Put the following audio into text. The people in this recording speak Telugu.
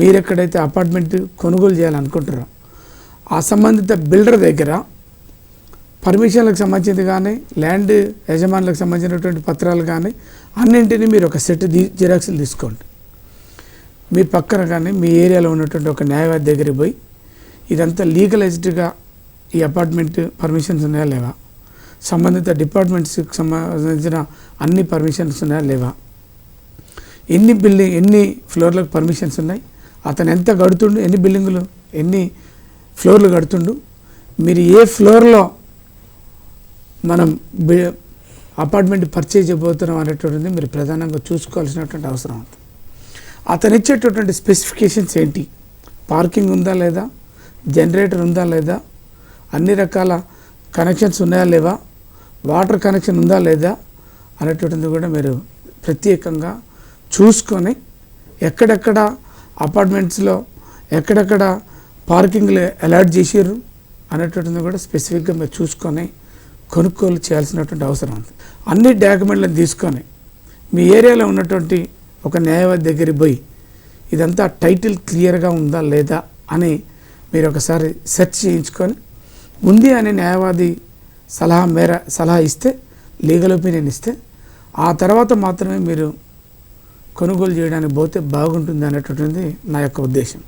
మీరు ఎక్కడైతే అపార్ట్మెంట్ కొనుగోలు చేయాలనుకుంటారో ఆ సంబంధిత బిల్డర్ దగ్గర పర్మిషన్లకు సంబంధించింది కానీ ల్యాండ్ యజమానులకు సంబంధించినటువంటి పత్రాలు కానీ అన్నింటినీ మీరు ఒక సెట్ దీ జిరాక్స్లు తీసుకోండి. మీ పక్కన కానీ మీ ఏరియాలో ఉన్నటువంటి ఒక న్యాయవాది దగ్గరికి పోయి ఇదంతా లీగలైజ్డ్గా ఈ అపార్ట్మెంట్ పర్మిషన్స్ ఉన్నాయా లేవా? సంబంధిత డిపార్ట్మెంట్స్కి సంబంధించిన అన్ని పర్మిషన్స్ ఉన్నాయా లేవా? ఎన్ని బిల్డింగ్ ఎన్ని ఫ్లోర్లకు పర్మిషన్స్ ఉన్నాయి? అతను ఎంత కడుతుండు ఎన్ని బిల్డింగులు ఎన్ని ఫ్లోర్లు కడుతుండు మీరు ఏ ఫ్లోర్లో మనం బి అపార్ట్మెంట్ పర్చేజ్ చేయబోతున్నాం అనేటువంటిది మీరు ప్రధానంగా చూసుకోవాల్సినటువంటి అవసరం ఉంది అతను ఇచ్చేటటువంటి స్పెసిఫికేషన్స్ ఏంటి? పార్కింగ్ ఉందా లేదా? జనరేటర్ ఉందా లేదా? అన్ని రకాల కనెక్షన్స్ ఉన్నాయా లేవా? వాటర్ కనెక్షన్ ఉందా లేదా? అనేటువంటిది కూడా మీరు ప్రత్యేకంగా చూసుకొని ఎక్కడెక్కడ అపార్ట్మెంట్స్లో ఎక్కడెక్కడ పార్కింగ్లు అలాట్ చేసారు అనేటువంటిది కూడా స్పెసిఫిక్గా మీరు చూసుకొని కొనుగోలు చేయాల్సినటువంటి అవసరం ఉంది. అన్ని డాక్యుమెంట్లను తీసుకొని మీ ఏరియాలో ఉన్నటువంటి ఒక న్యాయవాది దగ్గరికి పోయి ఇదంతా టైటిల్ క్లియర్గా ఉందా లేదా అని మీరు ఒకసారి సెర్చ్ చేయించుకొని ఉంది అని న్యాయవాది సలహా మేర సలహా ఇస్తే లీగల్ ఒపీనియన్ ఇస్తే ఆ తర్వాత మాత్రమే మీరు కొనుగోలు చేయడానికి పోతే బాగుంటుంది అనేటువంటిది నా యొక్క ఉద్దేశం.